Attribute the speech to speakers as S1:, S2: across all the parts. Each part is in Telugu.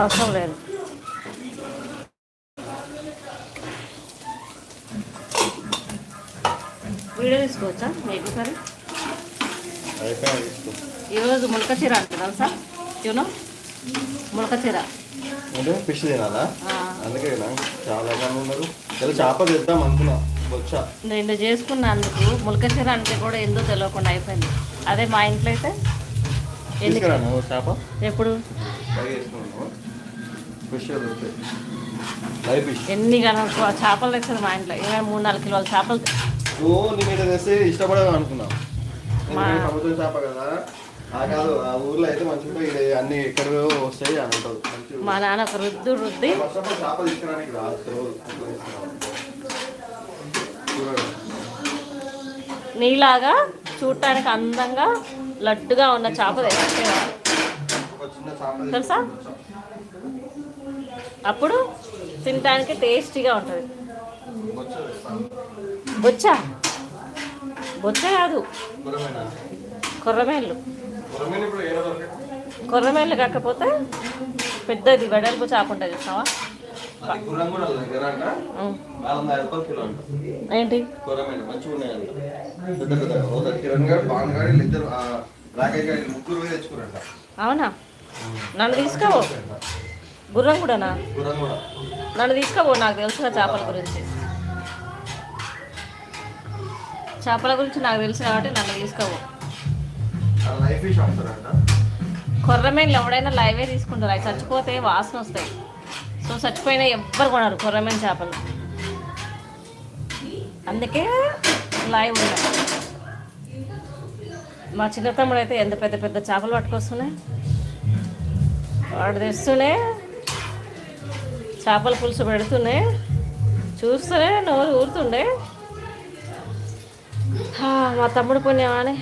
S1: అవసరం లేదు. వీడియో తీసుకోవచ్చా? మీకు సరే ఈరోజు ములక చీర అంటుంది తెలుసా? యూనో ములక చీర.
S2: అంటే ఫిష్ తినాలా? అందుకే చాలా ఉన్నారు. చేప తెద్దాం అనుకున్నా.
S1: నేను చేసుకున్నందుకు ములక చీర అంటే కూడా ఎందుకు తెలియకుండా అయిపోయింది. అదే మా ఇంట్లో అయితే ఎప్పుడు? ఎన్ని గణం చేపలు తెచ్చింది మా ఇంట్లో. ఇంకా మూడు నాలుగు కిలోల చేపలు
S2: ఇష్టపడదు అనుకున్నా.
S1: మా-
S2: ఎందుకంటే సముద్రం చేప కదా. ఆ కాదు ఆ ఊర్లో అయితే మంచిగా ఇది అన్ని ఎక్కడ వస్తాయి అని ఉంటుంది మంచిగా
S1: మా నాన్న ఒక రుద్దు రుద్ది
S2: ఫస్ట్ ఆఫ్ ఆల్ చేప తీసుకురానికి రాదు రోజు అట్లా తీసుకురావాలి. చూడండి
S1: నీలాగా చూడటానికి అందంగా లడ్డుగా ఉన్న చేప తెలుసా? అప్పుడు తినడానికి టేస్టీగా ఉంటుంది.
S2: బొచ్చ?
S1: బొచ్చా బొచ్చ కాదు. కొర్రమేళ్ళు కొర్రమేళ్ళు కాకపోతే పెద్దది వెడల్పు చేప ఉంటుంది చూసావా? ఏంటి? అవునా? నన్ను తీసుకోవో గుర్రం కూడానా నన్ను తీసుకోవో నాకు తెలుసుగా చేపల గురించి. చేపల గురించి నాకు తెలుసు కాబట్టి నన్ను తీసుకోవో కొర్రమేన్లు ఎవడైనా లైవే తీసుకుంటారు. అవి చచ్చిపోతే వాసన వస్తాయి. సో చచ్చిపోయినా ఎవ్వరు కొనరు కొర్రమేన్ చేపలు. అందుకే లైవ్ ఉన్నాయి మా చిన్న తమ్ముడు అయితే ఎంత పెద్ద పెద్ద చేపలు పట్టుకొస్తున్నాయి. వాడు తెస్తూనే చేపల పులుసు పెడుతూనే చూస్తూనే నోరు ఊరుతుండే. మా తమ్ముడు పుణ్యమాని.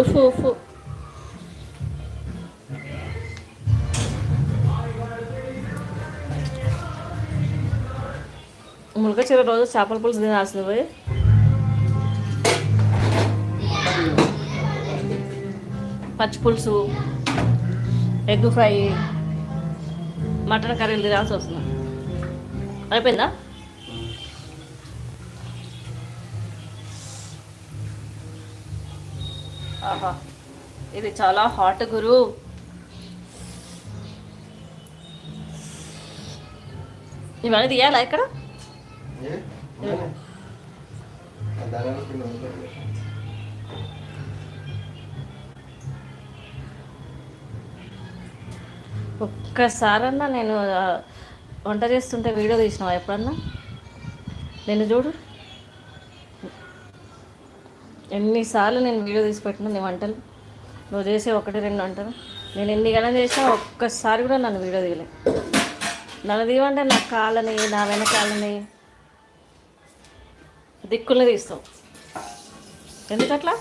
S1: ఉఫు ఉఫు ములక చీర రోజు చేపల పులుసు తినాల్సింది పోయి పచ్చి పులుసు ఎగ్ ఫ్రై మటన్ కర్రీలు తినాల్సి వస్తుంది అయిపోయిందా ఆహా ఇది చాలా హాట్ గురు ఇవన్నీ తీయాలా ఇక్కడ ఒక్కసారన్నా నేను వంట చేస్తుంటే వీడియో తీసినావా ఎప్పుడన్నా? నేను చూడు. ఎన్నిసార్లు నేను వీడియో తీసి పెట్టినా నీ వంటలు? నువ్వు చేసే ఒకటి రెండు వంటలు. నేను ఎన్ని గణం చేసినా ఒక్కసారి కూడా నన్ను వీడియో తీయలే. నన్ను తీయమంటే నా కాళ్ళని నా వెనకాలని దిక్కుల్ని తీస్తావు ఎందుకట్లా?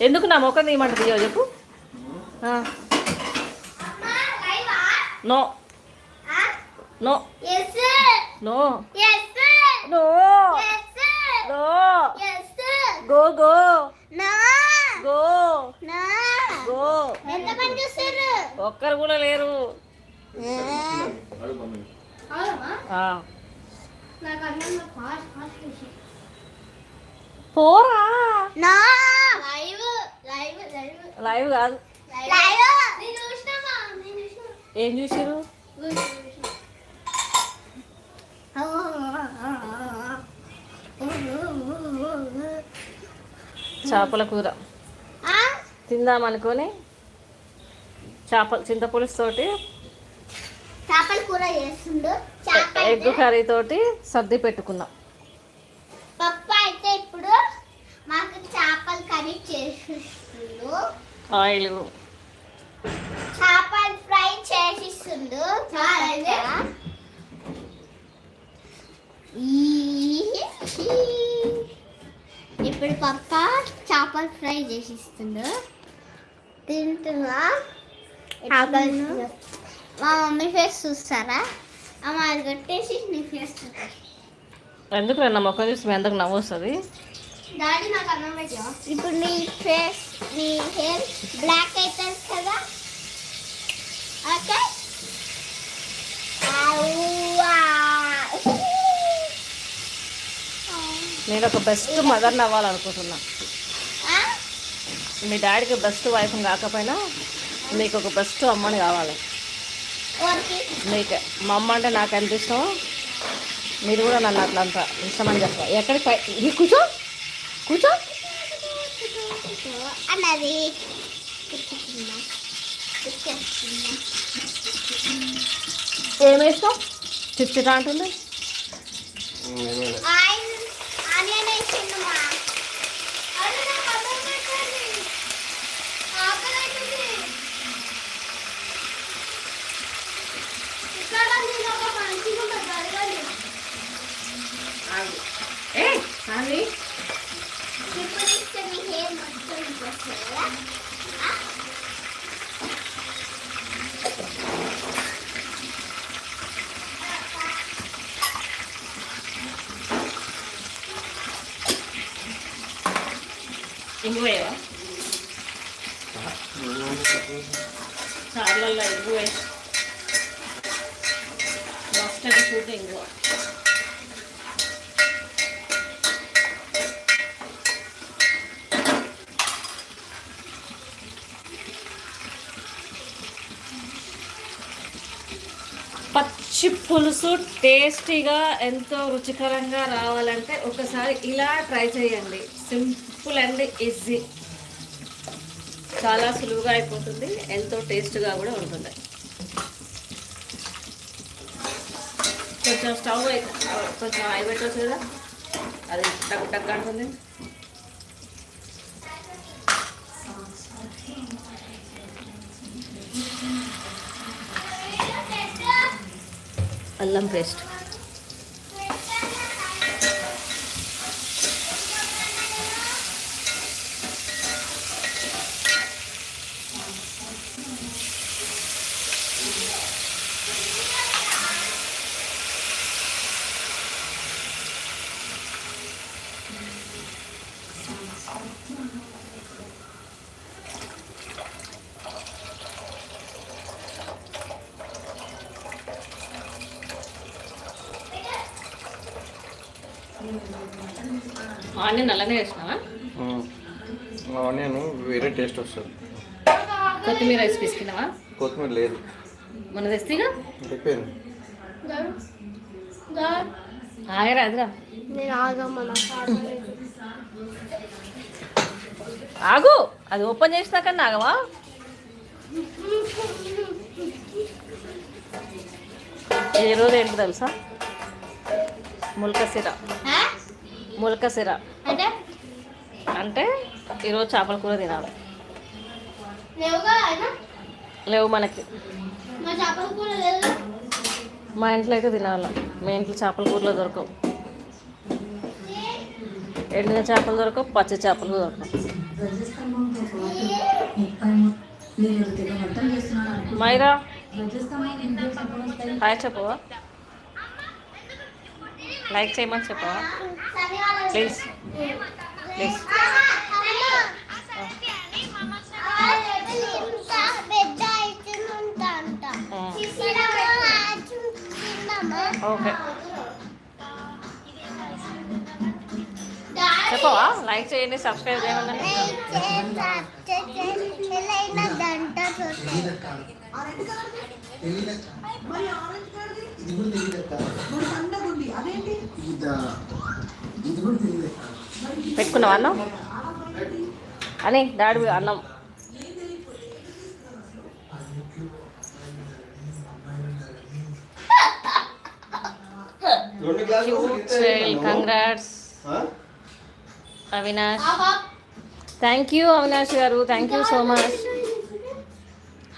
S1: ఎందుకు నా ముఖం తీయమంట తీయవు చెప్పు. No. No.
S3: No.
S1: No.
S3: No.
S1: Go
S3: go. Go. Go.
S1: ఒక్కరు కూడా లేరు. పోరా.
S3: నా. Live live live.
S1: లైవ్ కాదు. ఏం చూసిరు చేపల కూర. తిందాం అనుకొని చేపల చింతపులుసు తోటి
S3: చేపల కూర చేస్తుండు.
S1: ఎగ్ కర్రీ తోటి సర్ది పెట్టుకున్నాం.
S3: పప్ప అయితే ఇప్పుడు మాకు చేపల కర్రీ చేసిస్తుండు.
S1: ఆయిల్.
S3: చేపల ఫ్రై చేసిస్తుండు. ఇప్పుడు పప్ప చేపల ఫ్రై చేసిస్తుండు. తింటున్నా మా మమ్మీ ఫేస్ చూస్తారా? అమ్మ అది కొట్టేసి నీకు చేస్తుంది
S1: ఎందుకు నా మొక్క చూసి అందరికి నవ్వు వస్తుంది
S3: డాడీ నాకు అన్నం పెట్టా ఇప్పుడు నీ ఫేస్ నీ హెయిర్ బ్లాక్ అవుతుంది కదా? ఓకే
S1: నేను ఒక బెస్ట్ మదర్ని అవ్వాలనుకుంటున్నా మీ డాడీకి బెస్ట్ వైఫ్ని కాకపోయినా మీకు ఒక బెస్ట్ అమ్మని కావాలి. మీకే మా అమ్మ అంటే నాకు ఎంత ఇష్టం మీరు కూడా నన్ను అట్లా అంత ఇష్టమని చెప్ప ఎక్కడికి పై కూర్చో. కూర్చో.
S3: అన్నది.
S1: ఏమి ఇష్టం? అంటుంది. సారీ
S3: ఇప్పుడు ఇస్తే నీ హెయిర్ మొత్తం వస్తుంది కదా ఆ?
S1: ఇంగు వేయవా చార్లలో ఇంగు పచ్చి పులుసు టేస్టీగా ఎంతో రుచికరంగా రావాలంటే ఒకసారి ఇలా ట్రై చేయండి. Simple and easy. చాలా సులువుగా అయిపోతుంది. ఎంతో టేస్ట్గా కూడా ఉంటుంది. కొంచెం స్టవ్ అయితే కొంచెం ఆయి పెట్టవచ్చు కదా? అది టక్ టక్ అంటుంది. అల్లం పేస్ట్ ఆనియన్ నల్లనే వేసినావా?
S2: ఆనియన్ వేరే టేస్ట్ వస్తుంది.
S1: కొత్తిమీర వేసి పిసికినావా
S2: కొత్తిమీర లేదు.
S1: మన తెస్తేగా
S2: అయిపోయింది
S3: ఆగమ్మా
S1: ఆగు అది ఓపెన్ చేసినాక ఆగవా? ఈ రోజు ఏంటి తెలుసా? ములక సిర. ములక సిర.
S3: అంటే
S1: ఈరోజు చేపల కూర తినాలి. లేవు మనకి.
S3: మా
S1: ఇంట్లో అయితే తినాలి. మా ఇంట్లో చేపల కూరలో దొరకవు. ఎండిన చేపలు దొరకవు పచ్చి చేపలు దొరకవు. మైరా హాయ్ చెప్పవా? లైక్ చేయమని చెప్పవా? ప్లీజ్.
S3: అవుతుందంట
S1: ఓకే. చెప్పవా? లైక్ చేయండి సబ్స్క్రైబ్ చేయండి.
S3: దంట
S1: పెట్టుకున్నావా అన్నం? అని డాడీ అన్నం. Congrats Avinash. Thank you Avinash garu. Thank you so much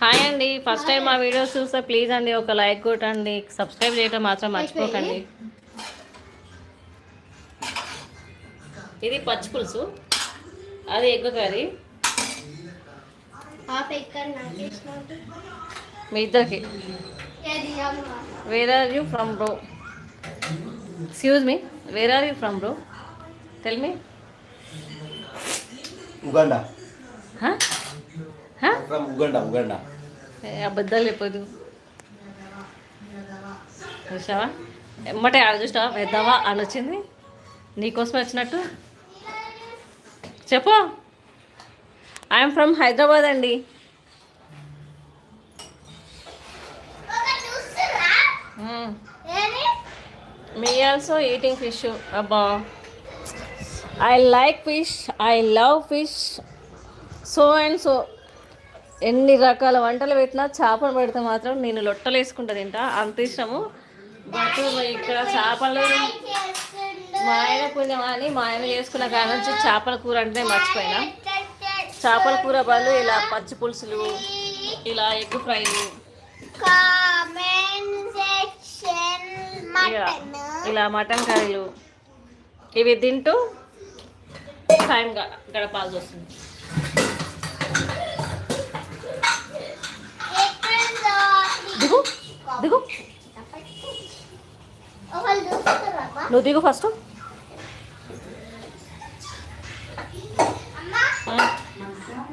S1: hi అండి. ఫస్ట్ టైం మా వీడియోస్ చూస్తే ప్లీజ్ అండి ఒక లైక్ కొట్టండి. సబ్స్క్రైబ్ చేయడం మాత్రం మర్చిపోకండి. ఇది పచ్చి పులుసు. అది ఎగ్ కర్రీ. మీ ఇద్దరికి. Where are you from bro excuse me where are you from bro tell me
S2: Uganda
S1: Huh?
S2: From Uganda Uganda
S1: అబద్ధాలు చెప్పదు చూసావా? ఎమ్మటే ఆడ చూసావా పెద్దవా అని వచ్చింది నీకోసం వచ్చినట్టు చెప్పు. ఐఎమ్ ఫ్రమ్ హైదరాబాద్ అండి. మీ ఆల్సో ఈటింగ్ ఫిష్ అబ్బా. I like fish I love fish so and so ఎన్ని రకాల వంటలు పెట్టినా చేపలు పెడితే మాత్రం నేను లొట్టలు వేసుకుంటా తింటా. అంత ఇష్టము. బట్ ఇక్కడ చేపలు మా ఆయన పుణ్యం అని మా ఆయన చేసుకున్న కాడ నుంచి చేపల కూర అంటే మర్చిపోయినా. చేపల కూర బదులు ఇలా పచ్చి పులుసులు ఇలా ఎగ్ ఫ్రైలు. ఇలా
S3: మటన్
S1: ఇలా మటన్ కర్రీలు. ఇవి తింటూ టైం గ- గడపాల్సి వస్తుంది. దిగు దిగు. నువ్వు దిగు ఫస్ట్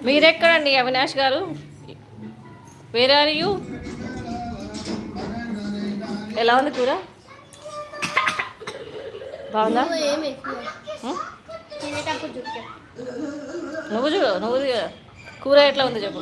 S1: మీరెక్కడండి అవినాష్ గారు? వేరే ఆర్ యూ ఎలా ఉంది కూర? బాగుందా? నువ్వు చూ నువ్వు. కూర ఎట్లా ఉంది చెప్పు.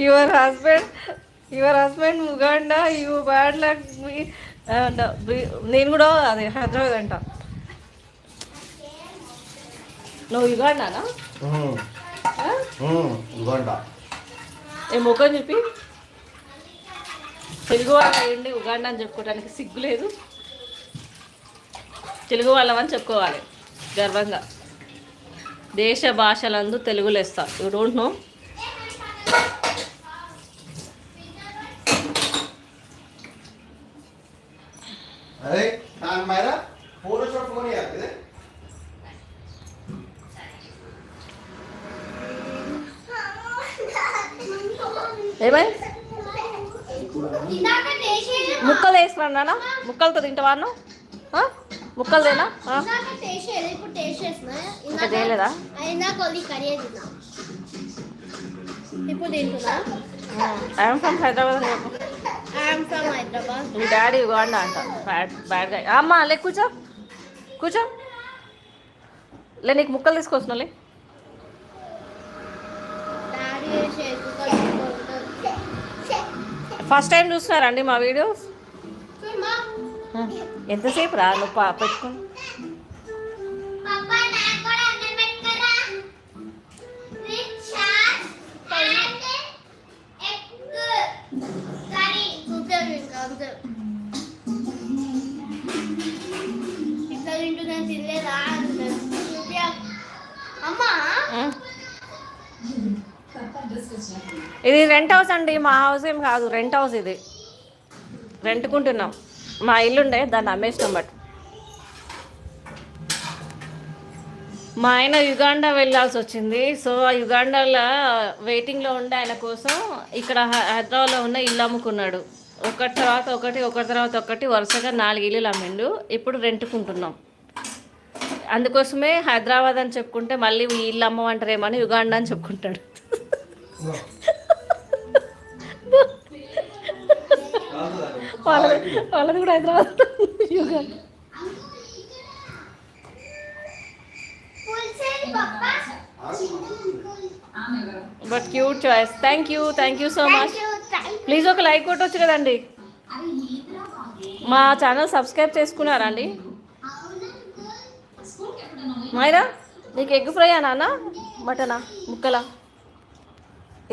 S1: యువర్ హస్బెండ్ యువర్ హస్బెండ్ ముగాండా యూ బ్యాడ్ లక్ మీ నేను కూడా అదే హైదరాబాద్ అంట. నువ్వు యుగాండానా?
S2: ఉగండా
S1: ఏ ముఖం చెప్పి తెలుగు వాళ్ళు అయ్యండి ఉగాండా అని చెప్పుకోవడానికి సిగ్గు లేదు. తెలుగు వాళ్ళమని చెప్పుకోవాలి గర్వంగా. దేశ భాషలందు తెలుగు యూ డోంట్ నో వేసుకున్నానా ముక్కలతో తింటావా అన్నం? ఆ? ముక్కలు తినా ఇంకా చేయలేదా? ఐఎమ్ ఫ్రమ్ హైదరాబాద్ మీ డాడీ ఉగాండా అంట. బ్యాడ్ బ్యాడ్గా అమ్మా లే కూర్చో. కూర్చో. లే నీకు ముక్కలు తీసుకొచ్చినాలే ఫస్ట్ టైం చూస్తున్నారండి మా వీడియోస్? ఎంతసేపు రా నువ్వు పెట్టుకుని. ఇది రెంట్ హౌస్ అండి మా హౌస్ ఏం కాదు రెంట్ హౌస్ ఇది. రెంట్కుంటున్నాం. మా ఇల్లుండే దాన్ని అమ్మేసినాం బట్. మా ఆయన యుగాండా వెళ్ళాల్సి వచ్చింది. సో ఆ యుగాండాలో వెయిటింగ్లో ఉండే ఆయన కోసం ఇక్కడ హైదరాబాద్లో ఉన్న ఇల్లు అమ్ముకున్నాడు. ఒకటి తర్వాత ఒకటి ఒకటి తర్వాత ఒకటి వరుసగా నాలుగు ఇల్లులు అమ్మిండు. ఇప్పుడు రెంట్కుంటున్నాం. అందుకోసమే హైదరాబాద్ అని చెప్పుకుంటే మళ్ళీ ఈ ఇల్లు అమ్మమంటారేమని యుగాండా అని చెప్పుకుంటాడు. వాళ్ళది వాళ్ళది కూడా Hyderabad but cute choice. Thank you thank
S3: you so much
S1: please ఒక లైక్ కొట్టొచ్చు కదండి. మా ఛానల్ సబ్స్క్రైబ్ చేసుకున్నారా అండి? మైరా నీకు ఎగ్ ఫ్రై నాన్న? మటనా ముక్కలా?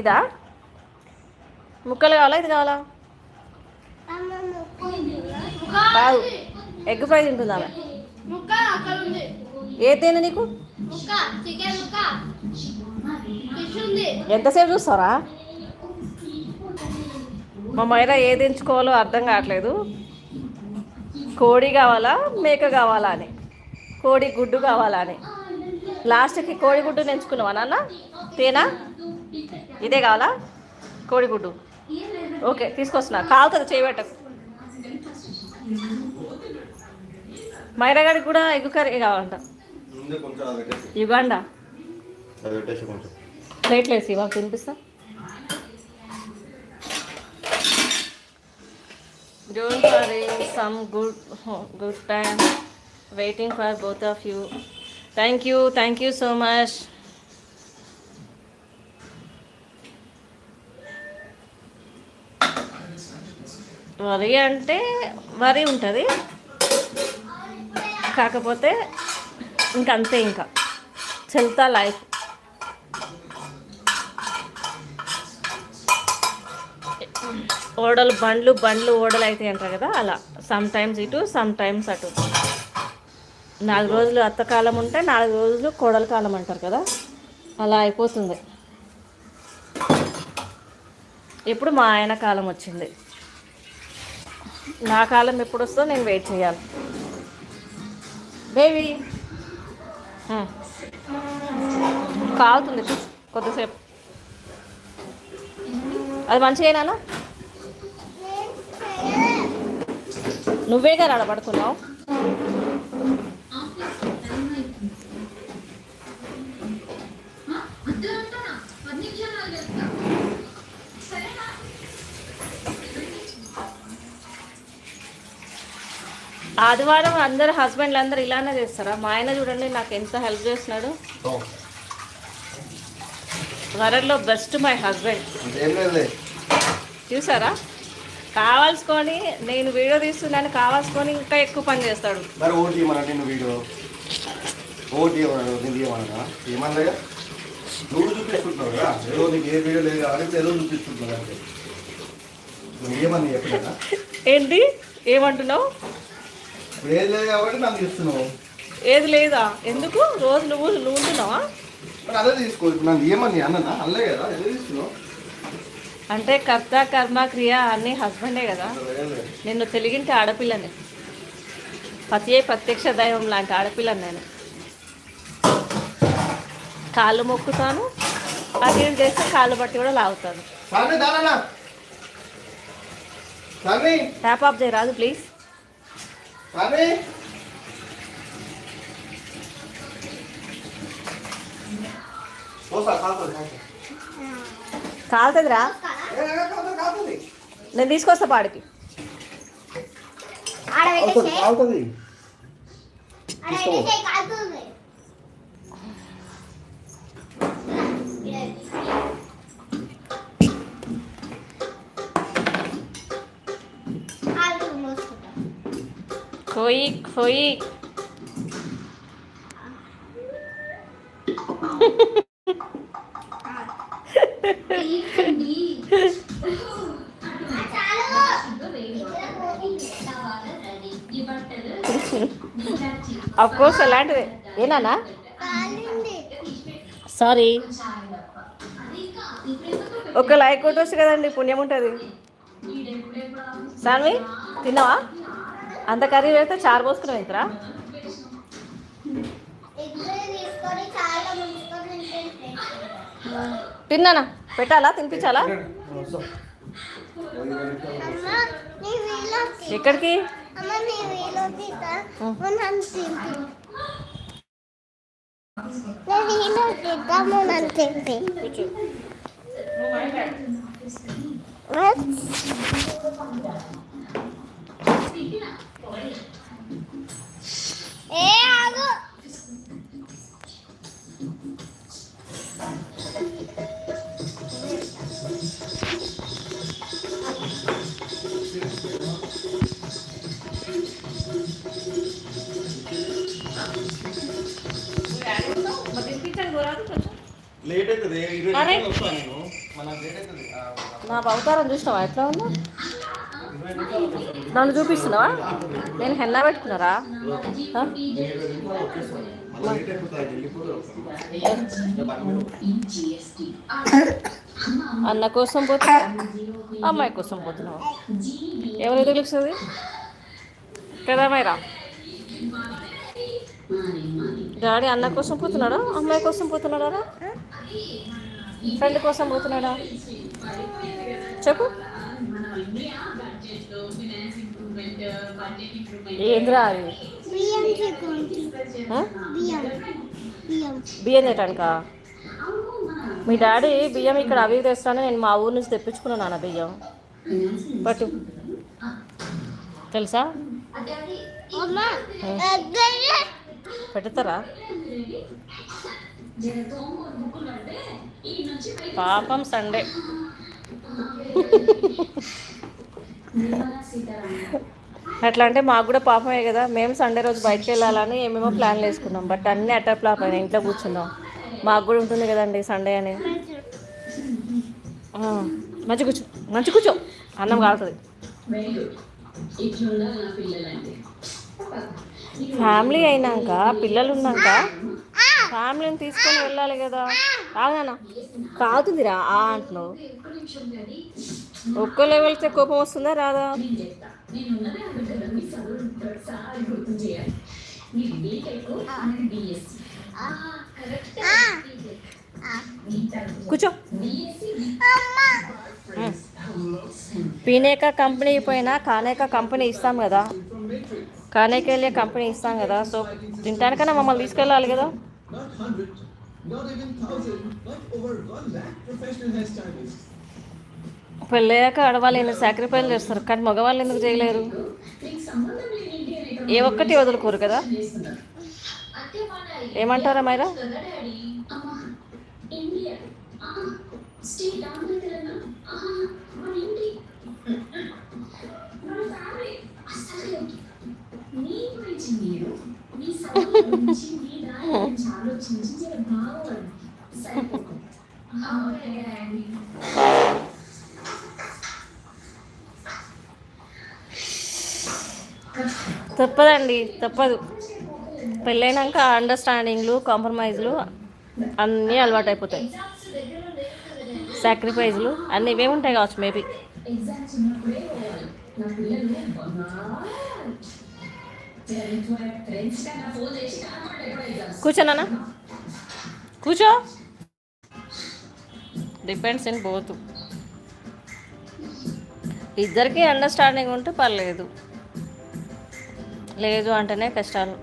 S1: ఇదా? ముక్కలు కావాలా? ఇది కావాలా? కాదు ఎగ్ ఫ్రై తింటుందా ఆమె ఏ తేనె నీకు? ఎంతసేపు చూస్తారా మా మైరా ఏది ఎంచుకోవాలో అర్థం కావట్లేదు. కోడి కావాలా మేక కావాలా అని. కోడి గుడ్డు కావాలా అని. లాస్ట్కి కోడి గుడ్డు ఎంచుకున్నావా నాన్న? తేనా? ఇదే కావాలా? కోడి గుడ్డు. ఓకే తీసుకొస్తున్నా. కాలుతుంది చేయబెట్టకు మైరా గారికి కూడా ఎగ్గు కర్రీ కావాలంట.
S2: ముందే కొంచెం అది పెట్టేసి.
S1: యుగాండా?
S2: అది పెట్టేసి కొంచెం.
S1: ప్లేట్లు వేసి ఇవాళ తినిపిస్తా. Don't worry some good good time waiting for both of you thank you thank you so much వరి అంటే వరి ఉంటుంది. కాకపోతే ఇంకంతే ఇంకా. చెల్తా లైఫ్. ఓడలు బండ్లు బండ్లు ఓడలు అవుతాయి అంటారు కదా అలా. సమ్ టైమ్స్ ఇటు సమ్ టైమ్స్ అటు. నాలుగు రోజులు అత్తకాలం ఉంటే నాలుగు రోజులు కోడల కాలం అంటారు కదా అలా అయిపోతుంది. ఇప్పుడు మా ఆయన కాలం వచ్చింది. నా కాలం ఎప్పుడు వస్తుందో నేను వెయిట్ చేయాలి. బేబీ. కాలుతుంది కొద్దిసేపు. అది మంచిగా నువ్వే కదా ఆడ పడుకున్నావు? ఆదివారం అందరు హస్బెండ్లు అందరు ఇలానే చేస్తారా? మా ఆయన చూడండి నాకు ఎంత హెల్ప్ చేస్తున్నాడు. వరల్లో బెస్ట్ మై హస్బెండ్ చూసారా? కావాల్సుకొని నేను వీడియో తీస్తున్నాను కావాల్సుకొని ఇంకా ఎక్కువ పని చేస్తాడు.
S2: మరి ఓటీ ఇవ్వమన్నా నేను వీడియో ఓటీ ఇవ్వమన్నా నేను ఇవ్వమన్నా ఏమన్నా నువ్వు చూపిస్తుంటావు కదా? ఏదో నీకు ఏ వీడియో లేదు కాబట్టి ఏదో చూపిస్తుంటున్నావు అంతే. నువ్వు ఏమన్నా చెప్పలేదా
S1: ఏంటి? ఏమంటున్నావు?
S2: ఏది లేదు కాబట్టి నాకు ఇస్తున్నావు.
S1: ఏది లేదా? ఎందుకు? రోజు నువ్వు నువ్వు ఉంటున్నావా?
S2: మరి అదే తీసుకో ఇప్పుడు నాకు ఏమని అన్ననా? అల్లే కదా ఏదో తీసుకున్నావు
S1: అంటే కర్త కర్మ క్రియ అన్నీ హస్బెండే కదా. నిన్ను తెలిగింటి ఆడపిల్లని. పతియే ప్రత్యక్ష దైవం లాంటి ఆడపిల్లని నేను. కాళ్ళు మొక్కుతాను అది ఏం చేస్తే కాళ్ళు బట్టి కూడా లాగుతాను. ట్యాప్ ఆఫ్ చేయరాదు ప్లీజ్
S2: కాదు
S1: కాలుతుందిరా? నేను తీసుకొస్తా పాడికి.
S3: కాలుతుంది.
S1: కోయి అఫ్ కోర్స్ అలాంటిదే. ఏనా
S3: కాలింది
S1: సారీ ఒక లైక్ కొట్టొచ్చు కదండి పుణ్యం ఉంటుంది. సాన్వి తిన్నావా? అంత కర్రీ పెడితే చారు
S3: పోసుకుని వెళ్తారా
S1: తిన్నానా? పెట్టాలా? తినిపించాలా? ఎక్కడికి?
S3: నీ ఏ ఆగు.
S2: లేట్ అవుతుంది
S1: అవతారం చూసినావా? ఎట్లా ఉందో? నన్ను చూపిస్తున్నావా? నేను హెన్నా పెట్టుకున్నారా? అన్న కోసం పోతున్నా. అమ్మాయి కోసం పోతున్నావా? ఎవరికి తెలుస్తుంది కదా మైరా డాడీ అన్న కోసం పోతున్నాడా? అమ్మాయి కోసం పోతున్నాడా ఫ్రెండ్ కోసం పోతున్నాడా? చెప్పు. ఏంద్రా అది?
S3: బియ్యం.
S1: తినటానికా? మీ డాడీ బియ్యం ఇక్కడ అవి తెస్తాను నేను మా ఊరు నుంచి తెప్పించుకున్నాను నాన్న బియ్యం. పట్టు తెలుసా? పెడతారా? పాపం సండే. అట్లా అంటే మాకు కూడా పాపమే కదా. మేము సండే రోజు బయటకు వెళ్ళాలని ఏమేమో ప్లాన్లు వేసుకున్నాం. బట్ అన్నీ అటర్ ఫ్లాప్ అయినా ఇంట్లో కూర్చున్నాం. మాకు కూడా ఉంటుంది కదండి సండే అని. మంచి కూర్చో. మంచి కూర్చో. అన్నం కాలుతుంది ఫ్యామిలీ అయినాక పిల్లలు ఉన్నాక ఫ్యామిలీని తీసుకొని వెళ్ళాలి కదా. అవునా కాదుందిరా ఆ అంటున్నావు. ఒక్కరు వెళ్తే కోపం వస్తుందా రాదా? కూర్చో. పీనేక కంపెనీ పోయినా కానేక కంపెనీ ఇస్తాం కదా. కానేకి వెళ్ళే కంపెనీ ఇస్తాం కదా. సో తినటానికన్నా మమ్మల్ని తీసుకెళ్ళాలి కదా.
S4: Not even not over one lakh professional hairstylists.
S1: పెళ్ళయ్యాక ఆడవాళ్ళు ఎన్ని సాక్రిఫైస్ చేస్తారు? కానీ మగవాళ్ళు ఎందుకు చేయలేరు? ఏ ఒక్కటి వదులుకోరు కదా? ఏమంటారా మైరా? తప్పదండి తప్పదు. పెళ్ళైనాక అండర్స్టాండింగ్లు కాంప్రమైజ్లు అన్నీ అలవాటు అయిపోతాయి సాక్రిఫైజ్లు అన్నీ ఇవే ఉంటాయి కావచ్చు మేబీ కూర్చోనా కూర్చో. డిపెండ్స్ ఇన్ బోత్ ఇద్దరికి అండర్స్టాండింగ్ ఉంటే పర్లేదు. లేదు అంటేనే కష్టాలు.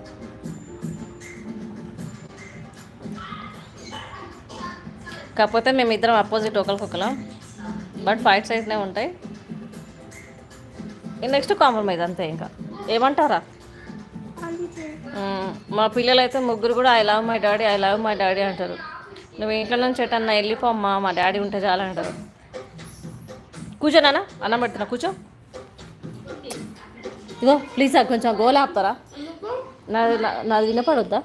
S1: కాకపోతే మేమిద్దరం అపోజిట్ ఒకరికొకరం బట్ ఫైట్స్ అయితేనే ఉంటాయి. నెక్స్ట్ కాంప్రమైజ్ అంతే ఇంకా. ఏమంటారా? మా పిల్లలు అయితే ముగ్గురు కూడా I love my daddy I love my daddy అంటారు. నువ్వు ఇంట్లో నుంచి ఎటన్నా వెళ్ళిపోమ్మా మా డాడీ ఉంటే చాలా అంటారు. కూర్చో నాన్న అన్నం పెడుతున్నా కూర్చో. ఇదో ప్లీజ్ సార్ కొంచెం గోల ఆపుతారా? నాది నా- నాది వినపడొద్దా?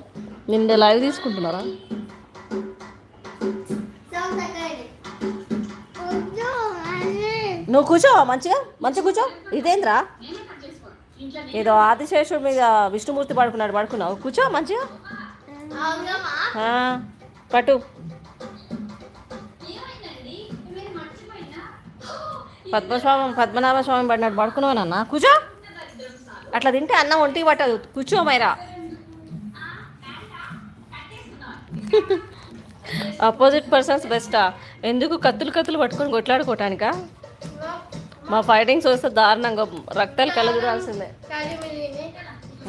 S1: నిన్న లైవ్ తీసుకుంటున్నారా? నువ్వు కూర్చో మంచిగా మంచిగా కూర్చో. ఇదేంద్రా? ఏదో ఆదిశేషుడి మీద విష్ణుమూర్తి పడుకున్నాడు పడుకున్నావు. కూర్చో మంచిగా. పట్టు. పద్మస్వామి పద్మనాభ స్వామి పడినట్టు పడుకున్నావు నాన్న? కూర్చో. అట్లా తింటే అన్నం ఒంటికి పట్టదు. కూర్చో మైరా. అపోజిట్ పర్సన్స్ బెస్టా ఎందుకు కత్తులు కత్తులు పట్టుకొని కొట్లాడుకోవటానికా? మా ఫైటింగ్స్ వస్తే దారుణంగా రక్తాలు కలగడాల్సిందే
S3: ఖాళీ మిగిలింది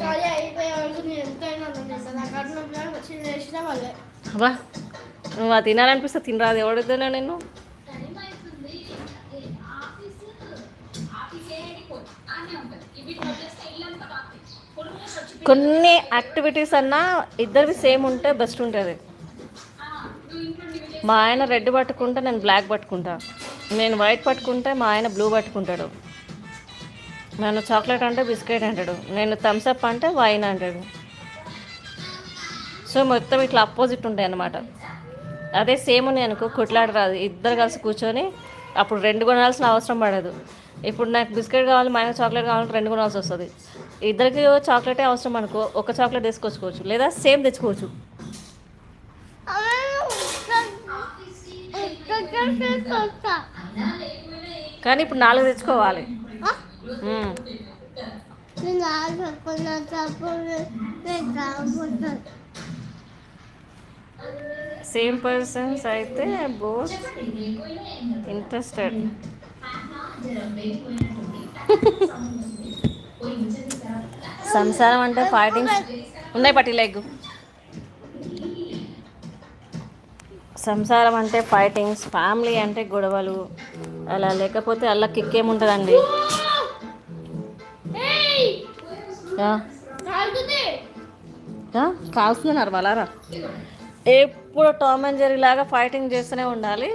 S3: ఖాళీ అయిపోయే వరకు నేను ఎంతైనా తినేస్తాను నాకు అన్నం ప్లాన్ వచ్చి చేసిన వాళ్ళే
S1: అబ్బా నువ్వు అది తినాలనిపిస్తే తినరాదు ఎవడిద్దనా నేను కొన్ని యాక్టివిటీస్ అన్నా ఇద్దరివి సేమ్ ఉంటే బెస్ట్ ఉంటుంది. మా ఆయన రెడ్ పట్టుకుంటే నేను బ్లాక్ పట్టుకుంటా. నేను వైట్ పట్టుకుంటే మా ఆయన బ్లూ పట్టుకుంటాడు. నేను చాక్లెట్ అంటే బిస్కెట్ అంటాడు. నేను థమ్స్అప్ అంటే వైన్ అంటాడు. సో మొత్తం ఇట్లా అపోజిట్ ఉంటాయి అన్నమాట. అదే సేమ్ నేను అనుకో కొట్లాడరాదు. ఇద్దరు కలిసి కూర్చొని అప్పుడు రెండు కొనాల్సిన అవసరం పడదు. ఇప్పుడు నాకు బిస్కెట్ కావాలి మైన చాక్లెట్ కావాలంటే రెండు కొనాల్సి వస్తుంది. ఇద్దరికి చాక్లెటే అవసరం అనుకో ఒక చాక్లెట్ తీసుకొచ్చుకోవచ్చు లేదా సేమ్ తెచ్చుకోవచ్చు. కానీ ఇప్పుడు నాలుగు తెచ్చుకోవాలి. సేమ్ పర్సన్స్ అయితే బోత్ ఇంట్రెస్టెడ్ సంసారం అంటే ఫైటింగ్ ఉన్నాయి పట్టి లెగ్. సంసారం అంటే ఫైటింగ్స్ ఫ్యామిలీ అంటే గొడవలు అలా లేకపోతే అలా కిక్ ఏముంటుందండి ఆ? ఆ? కాల్స్తున్నారు? వాళ్ళారా ఎప్పుడు టామ్ అండ్ లాగా ఫైటింగ్ చేస్తూనే ఉండాలి.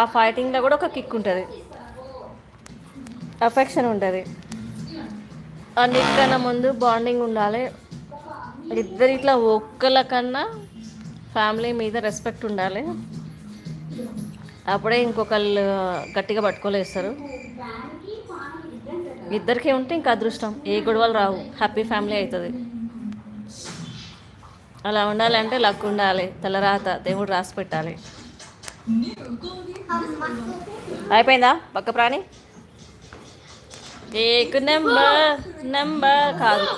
S1: ఆ ఫైటింగ్లో కూడా ఒక కిక్ ఉంటుంది. అఫెక్షన్ ఉంటుంది. అన్నిటికన్నా ముందు బాండింగ్ ఉండాలి. ఇద్దరు ఇట్లా ఒక్కల కన్నా ఫ్యామిలీ మీద రెస్పెక్ట్ ఉండాలి. అప్పుడే ఇంకొకళ్ళు గట్టిగా పట్టుకోలేస్తారు. ఇద్దరికే ఉంటే ఇంకా అదృష్టం. ఏ గొడవలు రావు. హ్యాపీ ఫ్యామిలీ అవుతుంది అలా ఉండాలంటే లక్ ఉండాలి. తలరాత దేవుడు రాసి పెట్టాలి. అయిపోయిందా? పక్క ప్రాణి ఏక్ నెంబర్ నెంబర్ కాదు.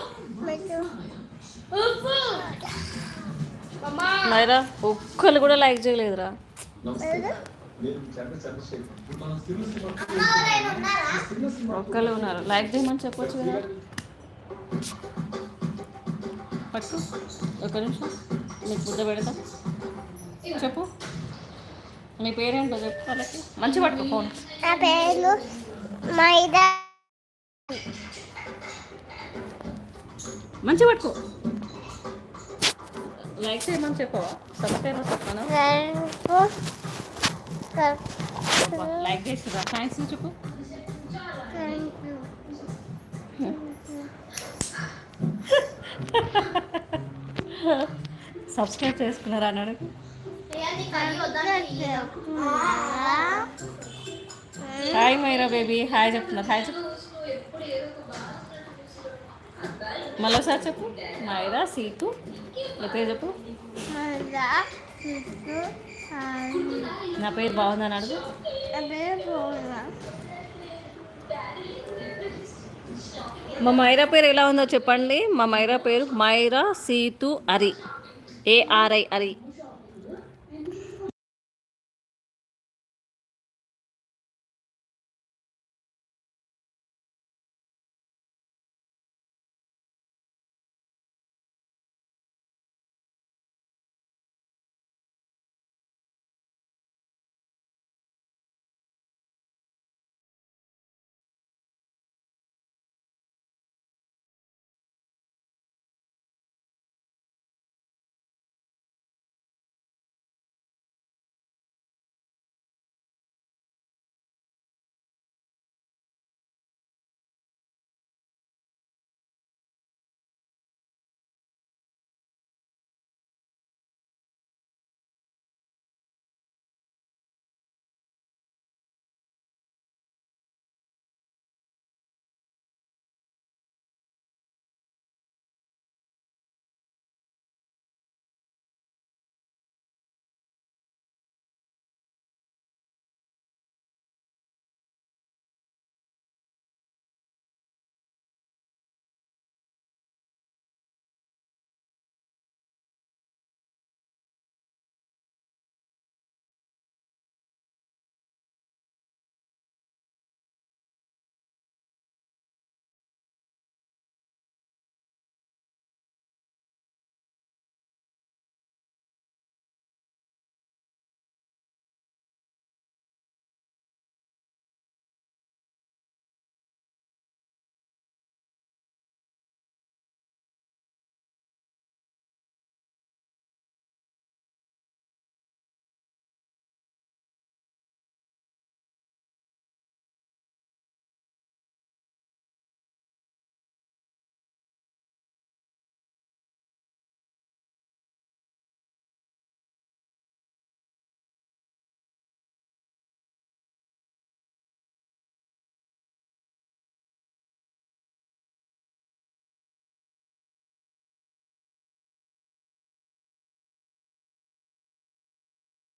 S1: మైరా ఒక్కరు కూడా లైక్ చేయలేదురా. ఒక్కళ్ళు ఉన్నారు. లైక్ చేయమని చెప్పొచ్చు కదా. పట్టు. ఒక నిమిషం. నీకు ముద్ద పెడతా. చెప్పు. నీ పేరేంటో చెప్పు. వాళ్ళకి. మంచి పట్టుకో ఫోన్.
S3: నా పేరు మైదా.
S1: మంచి పట్టుకో. లైక్ చేయమని చెప్పవా? సబ్స్క్రైబ్ చెప్పాను? లైక్ చేసిరా? థ్యాంక్స్ చెప్పు. సబ్స్క్రైబ్ చేసుకున్నారా అన్నాడు హాయ్ మైరా బేబీ హాయ్ చెప్తున్నారు హాయ్ చెప్పు. మళ్ళీసారి చెప్పు. మైరా సీతు నా పేరు చెప్పు. నా పేరు బాగుందని అడుగు. మా మైరా పేరు ఎలా ఉందో చెప్పండి. మా మైరా పేరు మైరా సీతు అరి. ఏఆర్ఐ అరి.